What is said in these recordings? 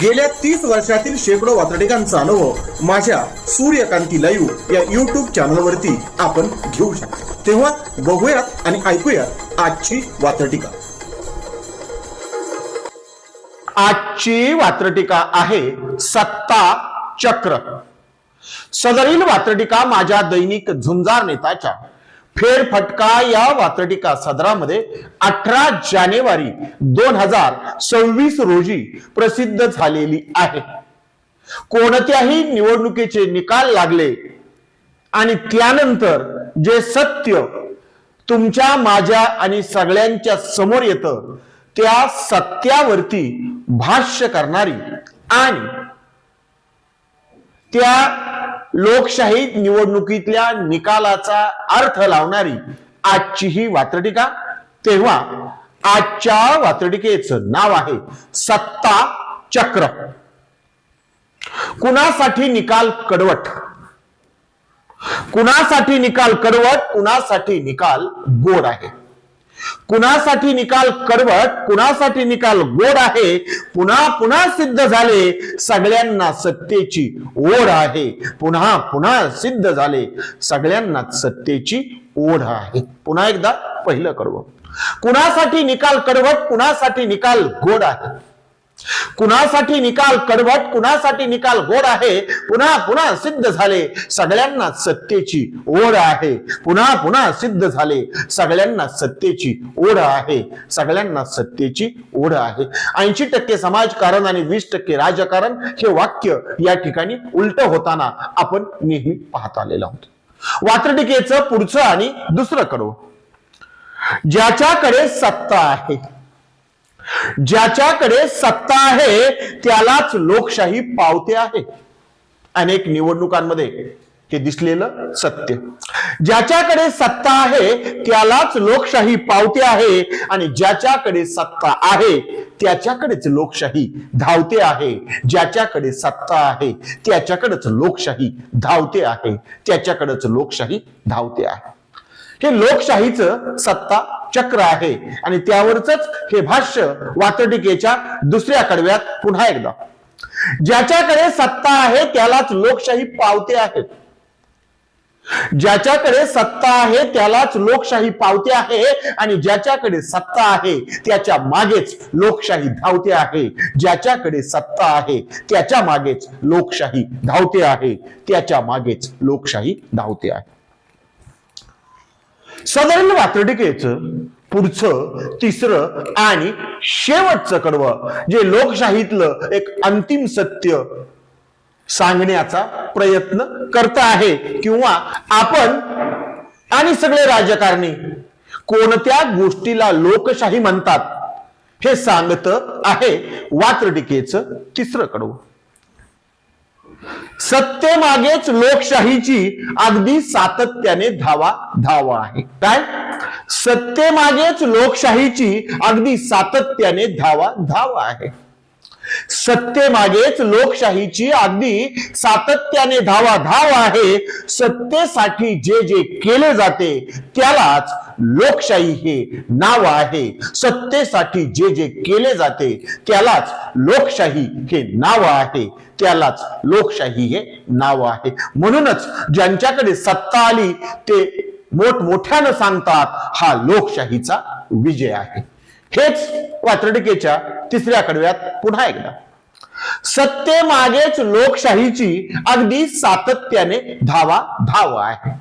गेल्या तीस वर्षातील शेकडो वातडिकांचा अनुभव माझ्या सूर्यकांती लाईव्ह या युट्यूब चॅनलवरती आपण घेऊ शकतो. तेव्हा बघूयात आणि ऐकूयात आजची वातटिका आजची वात्रटिका आहे सत्ता चक्र. सदरील वात्रटिका माझ्या दैनिक झुंजार नेताच्या. फेरफटका या वात्रटिका सदरामध्ये अठरा जानेवारी दोन हजार सव्वीस रोजी प्रसिद्ध झालेली आहे. कोणत्याही निवडणुकीचे निकाल लागले आणि त्यानंतर जे सत्य तुमच्या माझ्या आणि सगळ्यांच्या समोर येतं त्या सत्यावरती भाष्य करणारी आणि त्या लोकशाहीत निवडणुकीतल्या निकालाचा अर्थ लावणारी आजची ही वात्रटिका. तेव्हा आजच्या वात्रटिकेचं नाव आहे सत्ता चक्र. कुणासाठी निकाल कडवट? कुणासाठी निकाल कडवट? कुणासाठी निकाल गोड आहे? कुणासाठी निकाल कडवट कुणासाठी निकाल गोड आहे पुन्हा पुन्हा सिद्ध झाले सगळ्यांना सत्तेची ओढ आहे. पुन्हा पुन्हा सिद्ध झाले सगळ्यांना सत्तेची ओढ आहे. पुन्हा एकदा पहिलं कडवट कुणासाठी निकाल कडवट कुणासाठी निकाल गोड आहे? कुणासाठी निकाल कडवट कुणासाठी निकाल गोड आहे पुन्हा पुन्हा सिद्ध झाले. सगळ्यांना सत्तेची ओढ आहे. पुन्हा पुन्हा सिद्ध झाले. सगळ्यांना सत्तेची ओढ आहे. सगळ्यांना सत्तेची ओढ आहे. ऐंशी टक्के समाजकारण आणि वीस टक्के राजकारण हे वाक्य या ठिकाणी उलट होताना आपण नेहमी पाहत आलेलो आहोत. वात्रटिकेचं पुढचं आणि दुसरं कडवं. ज्याच्याकडे सत्ता आहे ज्याच्याकडे सत्ता आहे त्यालाच लोकशाही पावते आहे. अनेक निवडणुकांमध्ये हे दिसलेलं सत्य. ज्याच्याकडे सत्ता आहे त्यालाच लोकशाही पावते आहे आणि ज्याच्याकडे सत्ता आहे त्याच्याकडेच लोकशाही धावते आहे. ज्याच्याकडे सत्ता आहे त्याच्याकडेच लोकशाही धावते आहे. त्याच्याकडेच लोकशाही धावते आहे. हे लोकशाहीचं सत्ता चक्र आहे. आणि त्यावरच हे भाष्य वातटिकेच्या दुसऱ्या कडव्यात पुन्हा एकदा. ज्याच्याकडे सत्ता आहे त्यालाच लोकशाही पावते आहे. ज्याच्याकडे सत्ता आहे त्यालाच लोकशाही पावते आहे. आणि ज्याच्याकडे सत्ता आहे त्याच्या मागेच लोकशाही धावते आहे. ज्याच्याकडे सत्ता आहे त्याच्या मागेच लोकशाही धावते आहे. त्याच्या मागेच लोकशाही धावते आहे. सदरील वात्रटिकेचं पुढचं तिसरं आणि शेवटचं कडवं जे लोकशाहीतलं एक अंतिम सत्य सांगण्याचा प्रयत्न करत आहे. किंवा आपण आणि सगळे राजकारणी कोणत्या गोष्टीला लोकशाही म्हणतात हे सांगत आहे. वात्रटिकेचं तिसरं कडवं. सत्तेमागेच लोकशाहीची अगदी सातत्याने धावा धावा आहे. काय? सत्तेमागेच लोकशाहीची अगदी सातत्याने धावा धावा आहे. सत्तेमागेच लोकशाहीची अगदी सातत्याने धावा धाव आहे. सत्तेसाठी जे जे केले जाते त्यालाच लोकशाही हे नाव आहे. सत्तेसाठी जे जे केले जाते त्यालाच लोकशाही हे नाव आहे. त्यालाच लोकशाही हे नाव आहे. म्हणूनच ज्यांच्याकडे सत्ता आली ते मोठमोठ्यानं सांगतात हा लोकशाहीचा विजय आहे. हेच वात्रटिकेच्या तिसऱ्या कडव्यात पुन्हा एकदा. सत्तेमागेच लोकशाहीची अगदी सातत्याने धावा धाव आहे.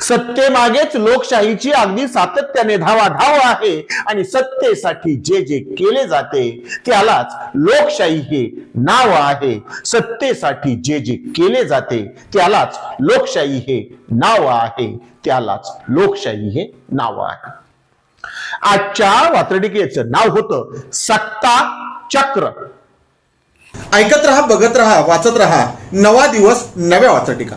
सत्तेमागेच लोकशाहीची अगदी सातत्याने धावा धाव आहे आणि सत्तेसाठी जे जे केले जाते त्यालाच लोकशाही हे नाव आहे. सत्तेसाठी जे जे केले जाते त्यालाच लोकशाही हे नाव आहे. त्यालाच लोकशाही हे नाव आहे. आजच्या वात्रटिकेचं नाव होतं सत्ता चक्र. ऐकत रहा बघत रहा वाचत रहा. नवा दिवस नव्या वाचटिका